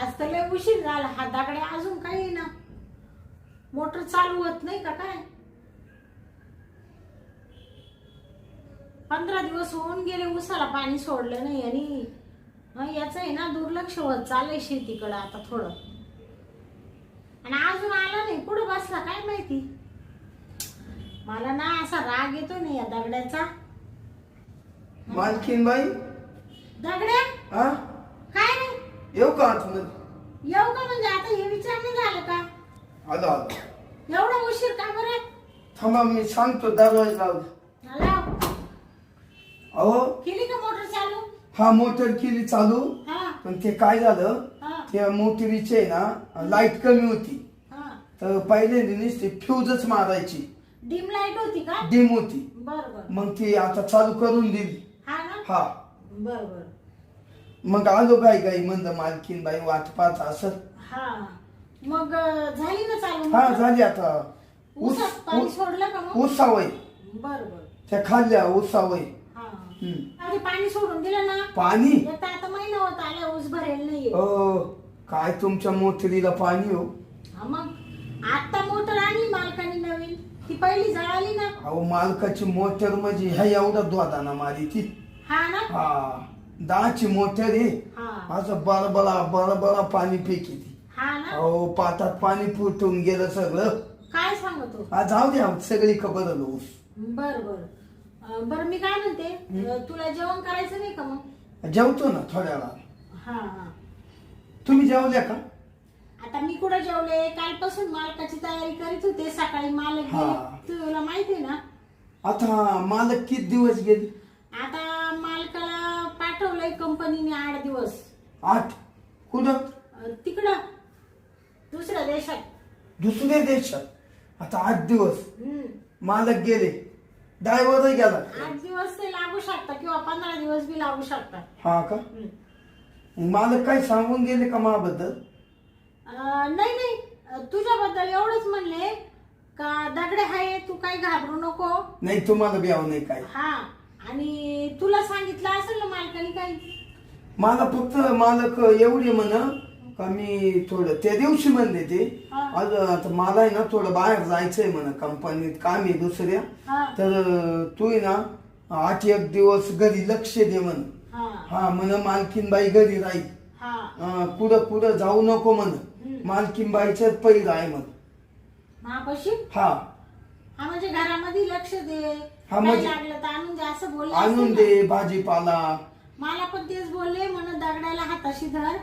आज तर लय उशीर झाला. हा दागडे अजून काही ना? मोटर चालू होत नाही का काय? पंधरा दिवस होऊन गेले उसाला पाणी सोडलं नाही आणि याच याचं आहे ना दुर्लक्ष होत चाललंय शेतीकडं आता थोडं. आणि अजून आला नाही कुठं बसला काय माहिती? मला ना असा राग येतो नाही या दगड्याचा. मालकीन बाई दगड्या हा? काय रे? येऊ का आतमध्ये? येऊ का म्हणजे? आता हे विचारणं झालं का? आलो आलो. एवढा उशीर का बरं? थांबा मी सांगतो दरवाजा लावला लाव. अहो. केली का मोटर चालू? हा मोटर केली चालू. हा. पण ते काय झालं? हा. त्या मोटरीचे ना लाइट कमी होती. हा. तर पहिल्यांदा नुसती फ्यूजच मारायची. डिम लाइट होती का? डिम होती. बर बर. मग ती आता चालू करून दिली. हा. ना बर बर. मग आलो काय काही म्हणलं मालकीन बाई वाट पाहत असत हा. मग अं, झाली ना चालू हा? झाली आता. ऊस ऊसात पाणी सोडलं का मग? ऊसावय बर बर. त्या खाल्ल्या ऊसावय हा. हम्म. आधी पाणी सोडून दिलं ना? पाणी? आता महिना होत आला ऊस भरेल नाहीये. अ, काय तुमच्या मोटरीला पाणी हो? हा मग? आता मोटर आणली मालकाने नवीन. ती पहिली जळाली ना? अहो मालकाची मोटर म्हणजे ह्या एवढा द्वादाना मारी ती हा ना? हा. दहाची आहे हा. असं बळबळा बळबळा पाणी फेकी ती हा ना? अहो पाटात पाणी फुटून गेलं सगळं. काय सांगतो? हा जाऊ द्या सगळी खबर ऊस बर बर. अं, बर मी काय म्हणते? अं, तुला जेवण करायचं नाही का मग? जेवतो ना थोड्या वेळा हा हा. तुम्ही जेवल्या का? आता मी कुठं जेवले? कालपासून मालकाची तयारी करीत होते सकाळी मालक हा. गेले. तुला माहिती आहे ना? आता मालक किती दिवस गेले? आता मालकाला पाठवलंय कंपनीने आठ दिवस. आठ? कुठं? अं, तिकडं. दुसऱ्या देशात. दुसऱ्या देशात? आता आठ दिवस. हम्म. मालक गेले. ड्रायव्हर गेला. आठ दिवस ते लागू शकतात किंवा पंधरा दिवस बी लागू शकतात. हा का? हम्म. मालक काय सांगून गेले का माबद्दल अं, नाही नाही. अं, तुझ्याबद्दल एवढंच म्हणले का दगडे आहे तू काही घाबरू नको. नाही तुम्हाला ब्याव नाही काय हा. आणि तुला सांगितलं असेल ना मालकाने काही? मला फक्त मालक एवढे म्हण का मी थोडं त्या दिवशी म्हणले ते. हा. आज आता मला आहे ना थोडं बाहेर जायचंय म्हण कंपनीत काम आहे दुसऱ्या. हा. तर तू आहे ना आठ एक दिवस घरी लक्ष दे म्हण. हा. हा म्हण मालकीन बाई घरी राहील. हा. अं, कुठं कुठं जाऊ नको म्हण. हम्म. मालकीन बाईच्याच पैर आहे म्हण हा. हा म्हणजे घरामध्ये लक्ष दे. हा, काय म्हणजे- लागलं तर आणून दे असं बोलले आणून असेल ना. दे भाजीपाला. मला पण तेच बोलले म्हणून दगडाला हाताशी धर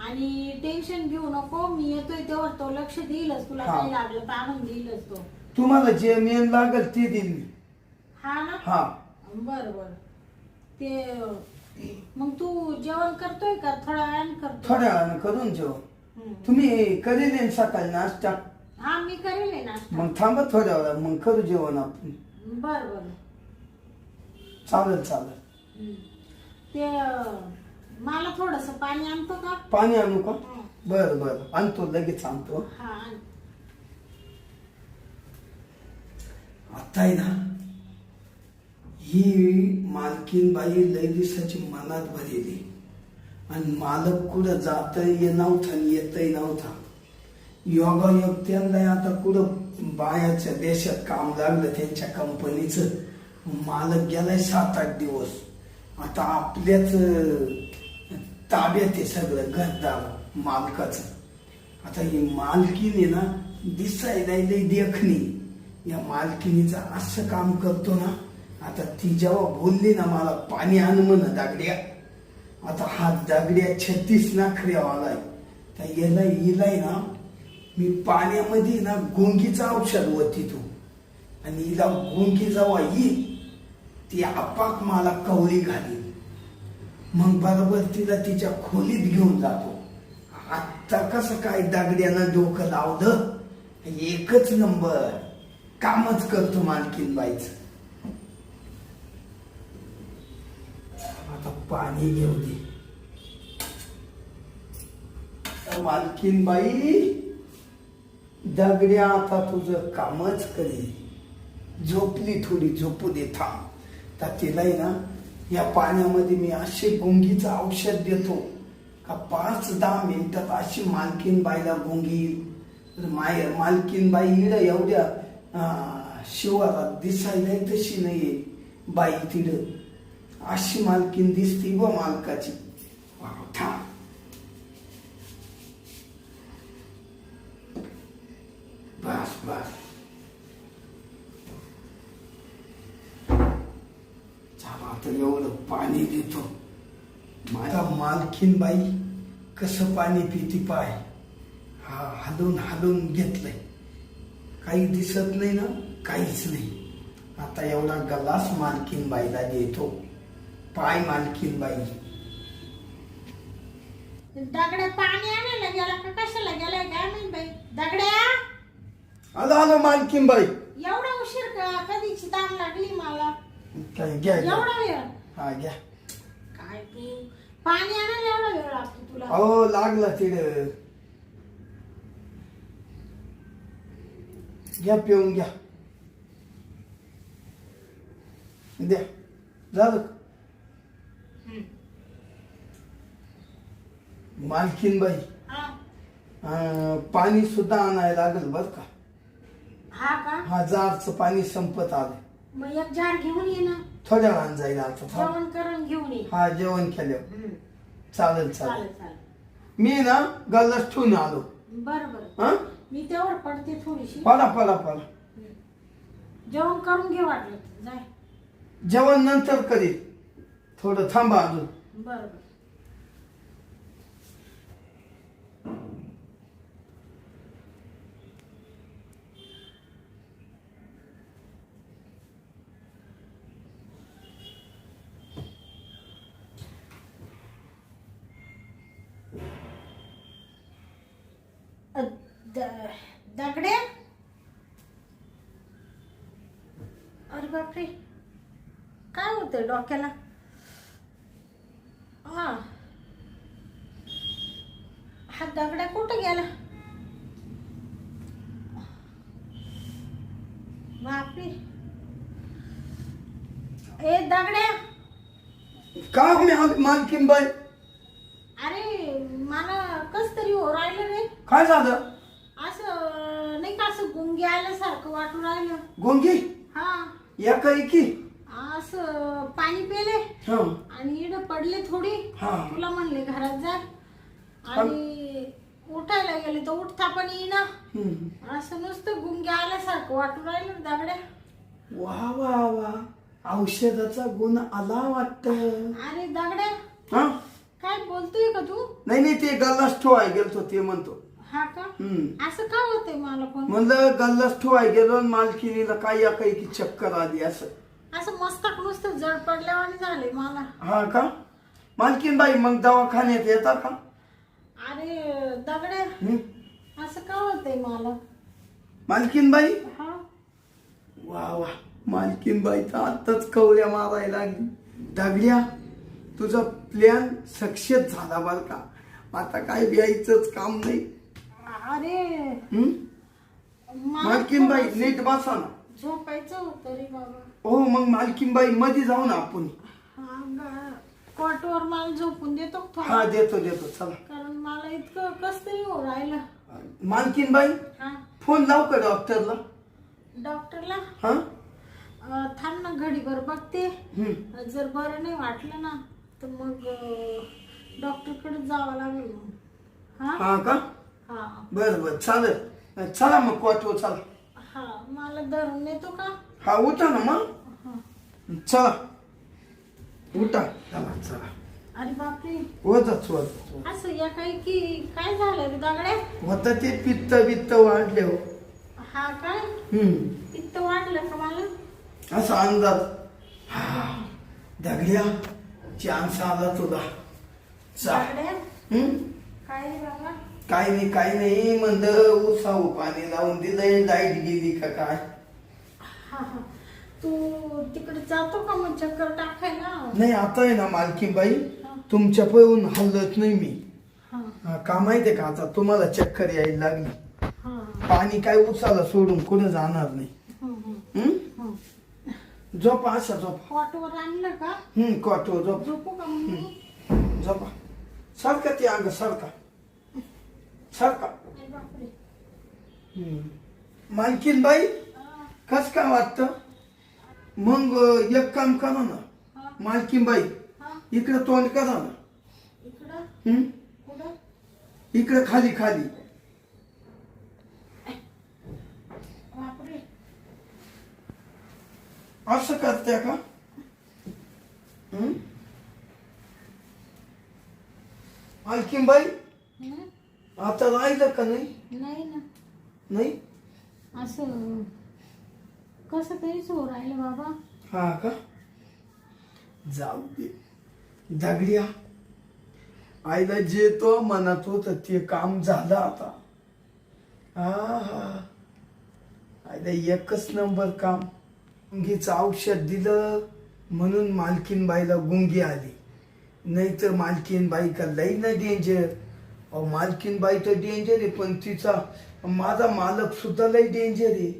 आणि टेन्शन घेऊ नको मी येतोय तेव्हा तो लक्ष देईलच तुला हा. काही लागलं तर आणून देईलच तो. तुम्हाला जे मेन लागेल ते देईल मी. हा ना? हा. बर बर. ते मग तू जेवण करतोय का? थोडा वेळाने करतो थोड्या वेळानं करून जेवण. तुम्ही करेल आहे सकाळी नाश्ता? हा मी करेल आहे नाश्ता. मग थांबा थोड्या वेळा मग करू जेवण आपण. बर बर. चालेल चालेल. ते अं, मला थोडस पाणी आणतो का? पाणी आणू का? हा. बर बर. आणतो लगेच आणतो. हा आण. आता आहे ना ही मालकीन बाई लय दिवसाची मनात भरेली आणि मालक कुठं जात ये नव्हता आणि येतही नव्हता. योगायोग त्यांना आता कुठं बायाच्या देशात काम लागलं त्यांच्या कंपनीचं. मालक गेलाय सात आठ दिवस. आता आपल्याच ताब्यात आहे सगळं घरदार मालकाचं. आता ही मालकीने ना दिसायला लई देखणी. या मालकिनीचं असं काम करतो ना आता ती जेव्हा बोलली ना मला पाणी आण म्हण दागड्या. आता हा दागड्या छत्तीस नाखऱ्यावालाय तर याला इलाय ना मी पाण्यामध्ये ना गुंगीचं औषध होती तो आणि हिला गुंगी जेव्हा येईल ती आपाक मला कवळी घाली मग बरोबर तिला तिच्या खोलीत घेऊन जातो. आत्ता कसं काय दागड्यानं डोकं लावलं? एकच नंबर. कामच करतो मालकीन बाईच आता पाणी घेऊ दे. मालकीन बाई दगड्या आता तुझं कामच करी झोपली थोडी झोपू दे थांब. तर तिलाही ना या पाण्यामध्ये मी असे गुंगीचं औषध देतो. का पाच दहा मिनिटात अशी मालकीन बाईला गुंगी तर माय मालकीन बाई इड एवढ्या शिवाला शिवारात दिसायला तशी नाहीये. बाई तिड अशी मालकीन दिसती व मालकाची. थांब. पाणी देतो. माझा मालकीन बाई कसं पाणी पिती पाय? हा हलवून हलवून घेतलंय. काही दिसत नाही ना काहीच नाही. आता एवढा गलास मालकीन बाईला देतो. पाय मालकीन बाई. दगड्या पाणी आणायला गेला का? कशाला गेलाय काय माहीत बाई. दगड्या? आलो आलो मालकीन बाई. एवढा उशीर का? कधीची ताण लागली मला? काय घ्या घ्या. एवढा वेळ? हा घ्या. काय तू? पाणी आणायला एवढा वेळ लागतो तुला? अहो लागला तिड. घ्या पिऊन घ्या. द्या. झालं? हम्म. मालकीन बाई. हा. पाणी सुद्धा आणायला लागेल बर का? हा का? हा जारचं पाणी संपत आलं. मग एक जार घेऊन ये ना. थोड्या वेळानं जाईल आता. थांब. जेवण करून घेऊन ये. हा जेवण केलं. हम्म. चालेल चालेल चालेल. चालेल. मी ना गल्लाच ठेवून आलो. बर बर. हा? मी तेवढं पडते थोडीशी. जेवण करून घे वाटलं. तर. जाय. जेवण नंतर करीत थोडं थांबा अजून. बर बर अ, द- दगडे अरे बापरे. काय होतंय डोक्याला? हा. हा दगड्या कुठं गेला? बापरे. ए दगड्या. का मी मालकीन बाई? अरे मला कस तरी हो राहिलं रे. काय झालं असं नाही का असं गुंगी वाटून राहिलं. गोंगी? हा. या काही की असं पाणी पेले. हा. आणि इड पडले थोडी. हा. तुला म्हणले घरात जा. आणि उठायला गेले तर उठता पण येईना. हम्म. असं नुसतं गुंगे आल्यासारखं वाटून राहिलं दगड्या. वा वा वा. औषधाचा गुण आला वाटत. अरे दगड्या. हा? काय बोलतोय का तू? नाही नाही ते गल्लास ठेवाय गेलतो ते म्हणतो. हा का? हम्म. असं का होतंय मला पण? म्हणलं गल्लास ठेवाय गेलो आणि मालकिनीला काही या काही की चक्कर आली असं. असं मस्तक नुसतं जड पडल्यावानी झाले मला. हा का? मालकीन बाई मग दवाखान्यात येता का? अरे दगड्या. असं का होतंय मला? मालकीन बाई? हा. वा वा. मालकीन बाई तर आत्ताच कवड्या मारायला लागली. दगड्या तुझा प्लॅन सक्सेस झाला बर का? आता काय द्यायचंच काम नाही. अरे. हम्म? मला मालकीन बाई थोडंसं नीट बसा ना. झोपायचं होतं रे बाबा. हो मग मालकीन बाई मध्ये जाऊ ना आपण. हा कॉटवर मला झोपून देतो का हा देतो देतो चला. कारण मला इतकं कस तरी हो राहिलं. मालकीन बाई हा. फोन लाव का डॉक्टरला? डॉक्टरला? हा? अं, थांब ना घडीभर बघते. हम्म. जर बरं नाही वाटलं ना तर मग डॉक्टरकडे जावं लागेल मग हा? हा का? हा. बर बर चालेल. चला मग क्वाटो चला. हा मला धरून नेतो का? हा उठा ना मग. चला. उठा. चला चला. अरे बापरे. वजच वजच असं या काही की काय झालं रे दगड्या? होतं ते पित्त बित्त वाढले हो. हा काय? हम्म. वाटलं का मला? असा अंदाज. हा. दगड्या चान्स आला तुला चा. दगड्या? हम्म. काय रे बाबा? काय नाही काय नाही. म्हणलं उसाऊ पाणी लावून दिलंय लाइट गेली का काय? हा हा. तू तिकडे जातो का मग चक्कर टाकायला? नाही आता आहे ना मालकीबाई. तुमच्या पळून हल्लत नाही मी. हा. हा, का माहितीये का आता? तुम्हाला चक्कर यायला लागली. हा. पाणी काय उसाला सोडून कुठं जाणार नाही. हम्म, हम्म, हम्म? हम्म. झोपा अशा झोपा. कॉटवर आणलं का? हम्म कॉटवर झोप. झोपू का मग मी झोपा. सारखा ते अंग सारखा. हम्म. मालकीन बाई कस काय वाटतं? मग एक काम करा ना. मालकीन बाई. इकडे तोंड करा ना. इकडं? हम्म? कुठं? इकडे खाली खाली. असं करते का? हम्म? मालकीन बाई? आता राहिलं का नाही? नाही ना. नाही? असं कसं तरीच हो राहिलं बाबा. हा का? जाऊ दे. दगड्या. आईला जे तो मनात होत ते काम झालं आता. हा हा आईला एकच नंबर काम. गुंगीचं औषध दिलं म्हणून मालकीन बाईला गुंगी आली. नाही तर मालकीन बाई का लई ना डेंजर अहो मालकीन बाई तर डेंजर आहे पण तिचा माझा मालक सुद्धा लई डेंजर आहे.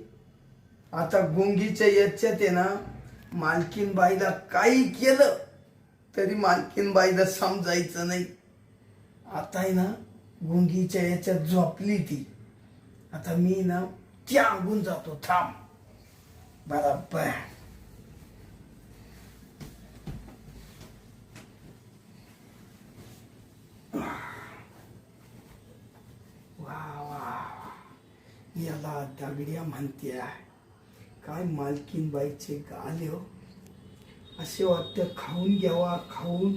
आता गुंगीच्या याच्यात आहे ना मालकीन बाईला काही केलं तरी मालकीन बाईला समजायचं नाही. आता आहे ना गुंगीच्या याच्यात झोपली ती. आता मी ना त्या अंगून जातो थांब. बराबर वा वा वा. याला दगड्या म्हणते काय मालकीन बाईचे गाले हो. असे वाटतं खाऊन घ्यावा खाऊन.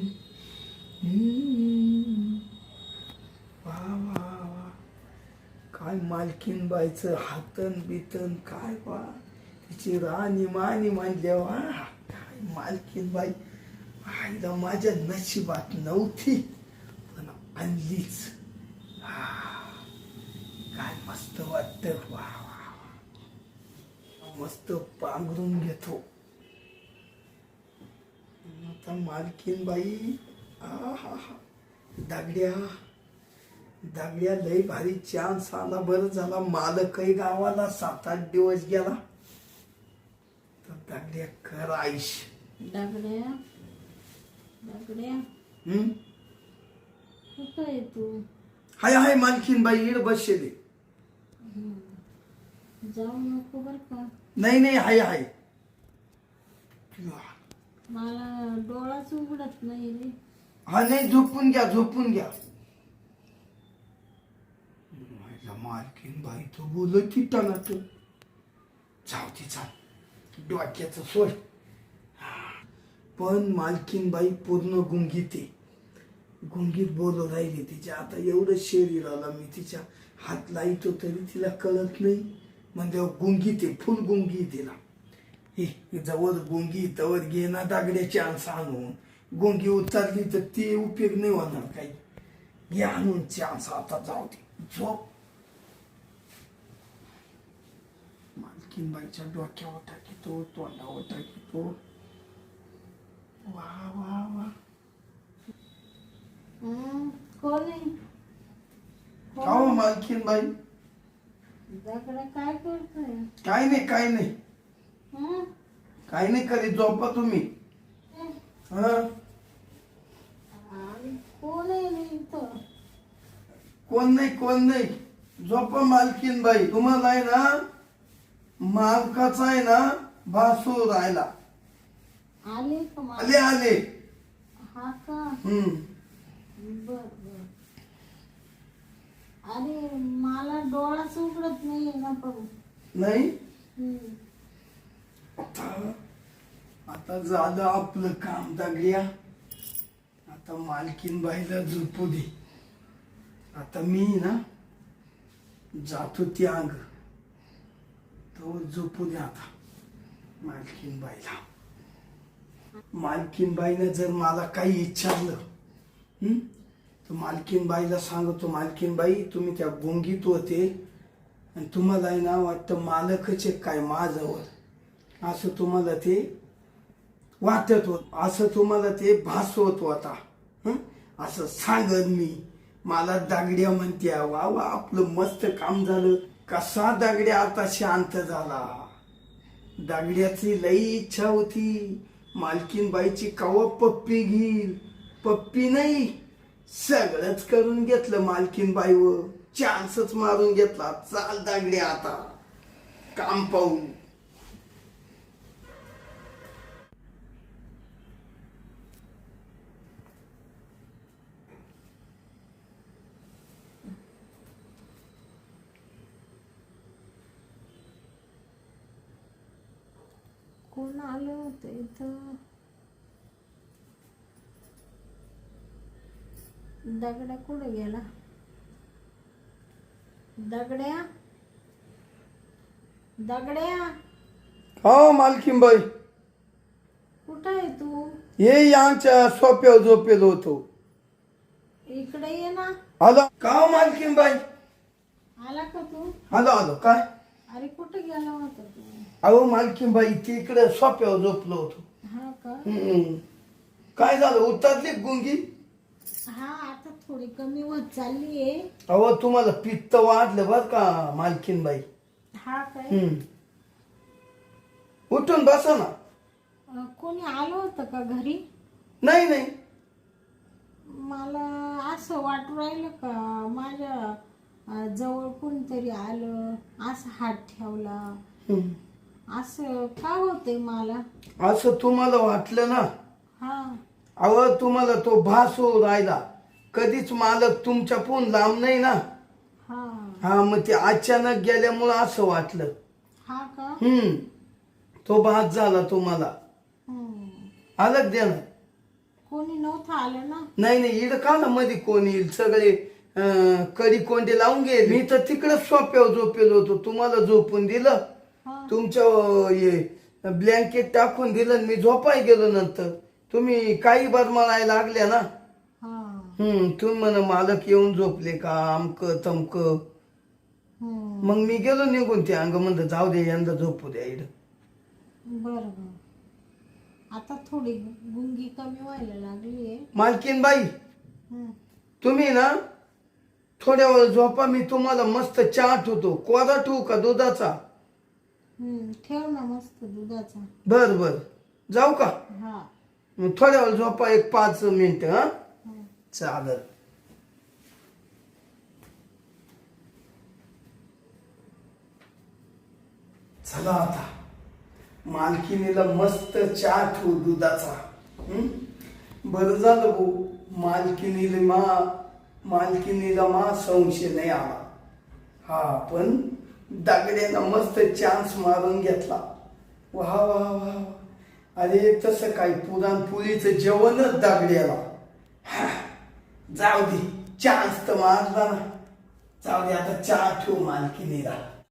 वा वा वा. काय मालकीन बाईचं हातन बितन काय वा तिची राणी मानी मानल्या वा. काय मालकीन बाई. आईला माझ्या नशिबात नव्हती पण आणलीच. हा. मस्त वाटत वा. मस्त पांघरून घेतो. आता मालकीन बाई आहा दागड्या दागड्या लय भारी चान्स आला बरं झाला मालकही गावाला सात आठ दिवस गेला. तर दागड्या कर आईश. दगड्या? दगड्या? हम्म? कुठं आहे तू? हाय हाय मालकीन बाई इड बसले जाऊ नको बर का. नाही नाही हाय हाय मला डोळाच उघडत नाही रे. हा नाही झोपून घ्या झोपून घ्या. मालकीन बाई तो बोलत की टनाट जाऊ दे. चाल डोक्याचं सोय पण मालकीन बाई पूर्ण गुंगीत गुंगीत बोलू राहिली तिच्या. आता एवढं शरीर आला मी तिच्या हात लाईतो तरी तिला कळत नाही. म्हणजे गुंगीत आहे फुल गुंगी तिला हे जवळ गुंगी तवर घे ना दागड्याची आणसा आणून गुंगी उतरली तर ती उपयोग नाही होणार काही. घे आणून चान्स आता जाऊ दे. झोप. मालकीन बाईच्या डोक्यावर टाकीतो तोंडावर टाकीतो वा वा वा. कोण आहे? मालकीन बाई. काय करतोय? काय नाही काय नाही. हं? काय नाही करीत झोपा तुम्ही. हं? हा? आणि कोण आहे रे इथं? कोण नाही कोण नाही. झोपा मालकीन बाई. तुम्हाला आहे ना मालकाचा आहे ना भासू राहिला आले का आले आले. हा का? हम्म. बर बर अरे मला डोळाच उघडत नाहीये ना पण. नाही. आता आता झालं आपलं काम दगड्या. आता मालकीन बाईला झोपू दे. आता मी ना जातो ते अंग. तो झोपू दे आता मालकीन बाईला. मालकीन बाईनं जर मला काही विचारलं? तर मालकीन सांगतो मालकीनबाई तुम्ही त्या गोंगीत होते आणि तुम्हाला आहे ना वाटतं मालकच आहे काय माझ्यावर. असं तुम्हाला ते वाटत होत असं तुम्हाला ते भासवत होता. असं सांगत मी मला दागड्या म्हणत्या वा वा आपलं मस्त काम झालं. कसा दागड्या आता शांत झाला. दागड्याची लई इच्छा होती. मालकीनबाईची कवा पप्पी घेईल? पप्पी नाही. सगळंच करून घेतलं मालकीन बाईव. चान्सच मारून घेतला. चाल दागडे आता. काम पाहू कोण आलं होतं इथं? दगड्या कुठं गेला? दगड्या? दगड्या? हो मालकीन बाई कुठं आहे तू? ये यांच्या सोप्यावर झोपेलो होतो. इकडे ये ना. आलो का हो मालकीन बाई आला का तू? आलो आलो काय? अरे कुठे गेला होता तू? अहो मालकीन बाई तिकडे सोप्यावर झोपलो होतो. हा का? हम्म. काय झालं? उतरली गुंगी? हा थोडी कमी होत चालली आहे अहो तुम्हाला पित्त वाढलं बर का मालकीन बाई हा काय? हम्म. उठून बसा ना. अं, कोणी आलं होतं का घरी? नाही नाही. मला असं वाटू राहिलं का माझ्या अं, जवळ कोणतरी आलं असं हात ठेवला. हम्म. असं का होतंय मला? असं तुम्हाला वाटलं ना? हा. अहो तुम्हाला तो भास होऊ राहिला. कधीच मालक तुमच्या पण लांब नाही ना. हा. हा मग ते अचानक गेल्यामुळं असं वाटलं. हा का? हम्म. तो भास झाला तुम्हाला. हम्म. अलग द्या ना. कोणी नव्हतं आलं ना? नाही नाही इकडं का ना मध्ये कोण येईल? सगळे कडी कोंडे लावून गेले. मी तर तिकडे सोप्यावर झोपेलो होतो. तुम्हाला झोपून दिलं. हा. तुमच्या अं, हे ब्लँकेट टाकून दिलं आणि मी झोपाय गेलो नंतर. तुम्ही काही बरमाळायला लागल्या ना? हम्म तुम्ही म्हण मालक येऊन झोपले का? अमक तमक. मग मी गेलो निघून ते अंग म्हणलं जाऊ दे यंदा झोपू द्या बरं बरं आता थोडी गुंगी कमी व्हायला लागली आहे. मालकीन बाई तुम्ही ना थोड्या वेळ झोपा मी तुम्हाला मस्त चहा ठेवतो. कोरा ठेवू का दुधाचा? ठेव ना मस्त दुधाचा. बर बर. जाऊ का? हा. मग थोड्या वेळ झोपा एक पाच मिनिट हा. चालेल चला आता. मालकिनीला मस्त चहा ठेवू दुधाचा. बर झालं भाऊ. मालकिनीला मा मालकिनीला मा संशय नाही आला. हा पण दागड्यानं मस्त चान्स मारून घेतला. वा वा वा वा. अरे तसं काय पुरणपोळीचं जेवणच दागड्याला. हा, जाऊ दे. चहा तर मारला जाऊ दे आता चहा ठेवू मालकिनीला